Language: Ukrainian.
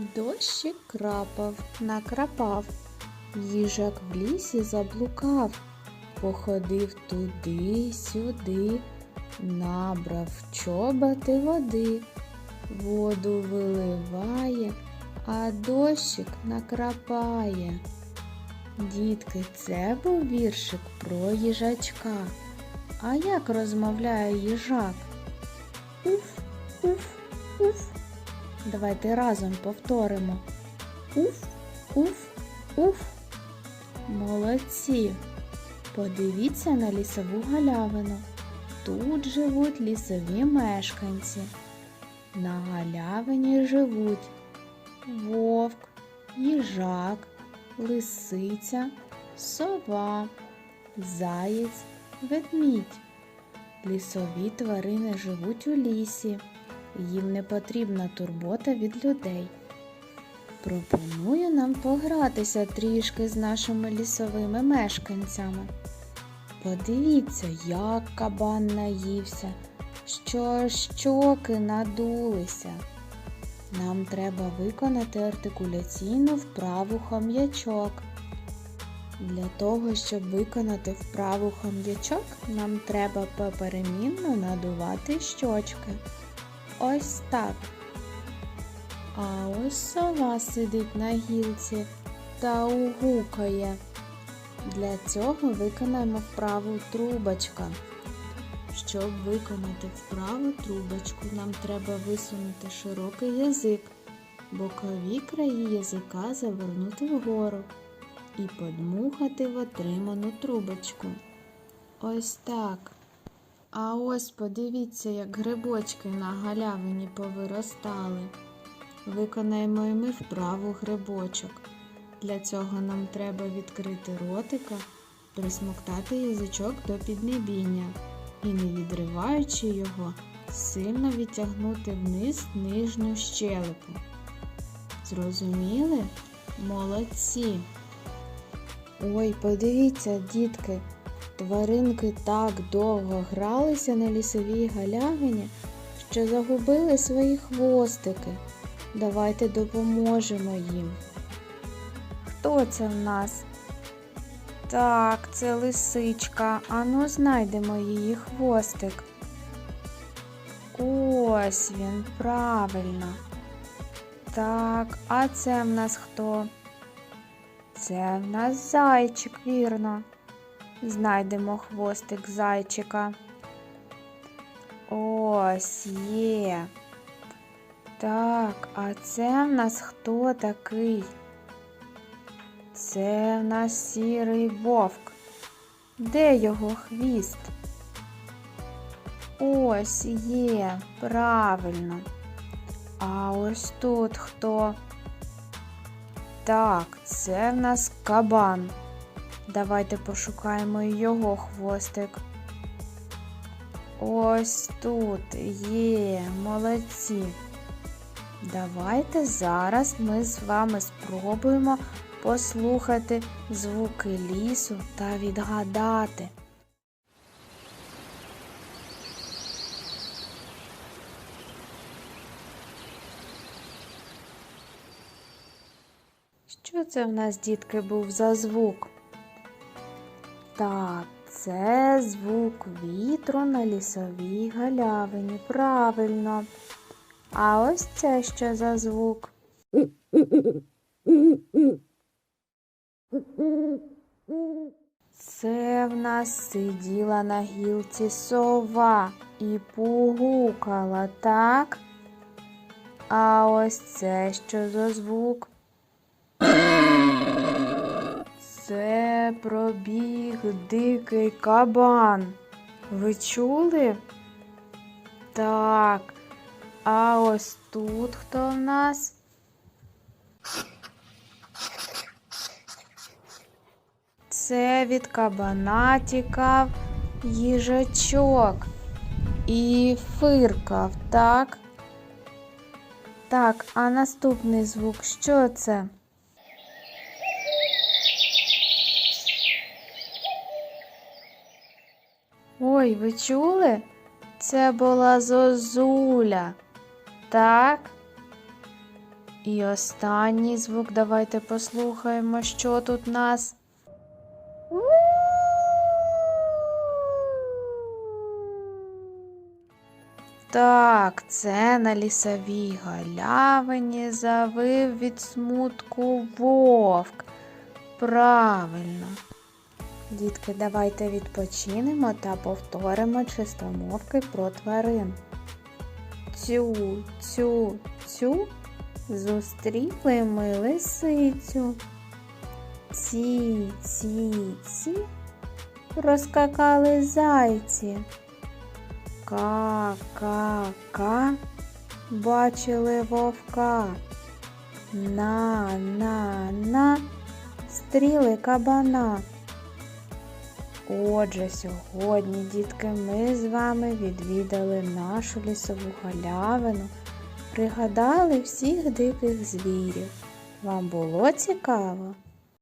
Дощик крапав, накрапав, їжак в лісі заблукав, походив туди-сюди, набрав чоботи води, воду виливає, а дощик накрапає. Дітки, це був віршик про їжачка. А як розмовляє їжак? Уф, уф, уф. Давайте разом повторимо. Уф, уф, уф. Молодці. Подивіться на лісову галявину. Тут живуть лісові мешканці. На галявині живуть вовк, їжак, лисиця, сова, заєць, ведмідь. Лісові тварини живуть у лісі. Їм не потрібна турбота від людей. Пропоную нам погратися трішки з нашими лісовими мешканцями. Подивіться, як кабан наївся, що щоки надулися. Нам треба виконати артикуляційну вправу хом'ячок. Для того, щоб виконати вправу хом'ячок, нам треба поперемінно надувати щочки. Ось так. А ось сова сидить на гілці та угукає. Для цього виконаємо вправу трубочка. Щоб виконати вправу трубочку, нам треба висунути широкий язик, бокові краї язика завернути вгору і подмухати в отриману трубочку. Ось так. А ось подивіться, як грибочки на галявині повиростали. Виконаємо і ми вправу грибочок. Для цього нам треба відкрити ротика, присмоктати язичок до піднебіння і, не відриваючи його, сильно відтягнути вниз нижню щелепу. Зрозуміли? Молодці! Ой, подивіться, дітки, тваринки так довго гралися на лісовій галявині, що загубили свої хвостики. Давайте допоможемо їм. Хто це в нас? Так, це лисичка. Ану, знайдемо її хвостик. Ось він, правильно. Так, а це в нас хто? Це в нас зайчик, вірно. Знайдемо хвостик зайчика. Ось є. Так, а це в нас хто такий? Це в нас сірий вовк. Де його хвіст? Ось є, правильно. А ось тут хто? Так, це в нас кабан. Давайте пошукаємо його хвостик. Ось тут є, молодці. Давайте зараз ми з вами спробуємо послухати звуки лісу та відгадати. Що це в нас, дітки, був за звук? Так, це звук вітру на лісовій галявині. Правильно. А ось це що за звук? Це в нас сиділа на гілці сова і погукала, так? А ось це що за звук? Це пробіг дикий кабан. Ви чули? Так. А ось тут хто в нас? Це від кабана тікав їжачок і фиркав, так? Так, а наступний звук що це? Ой, ви чули? Це була зозуля. Так? І останній звук давайте послухаємо, що тут нас. Так, це на лісовій галявині завив від смутку вовк. Правильно. Дітки, давайте відпочинемо та повторимо чистомовки про тварин. Цю, цю, цю зустріли ми лисицю. Ці, ці, ці розкакали зайці. Ка, ка, ка бачили вовка. На, на, на стріли кабана. Отже, сьогодні, дітки, ми з вами відвідали нашу лісову галявину, пригадали всіх диких звірів. Вам було цікаво?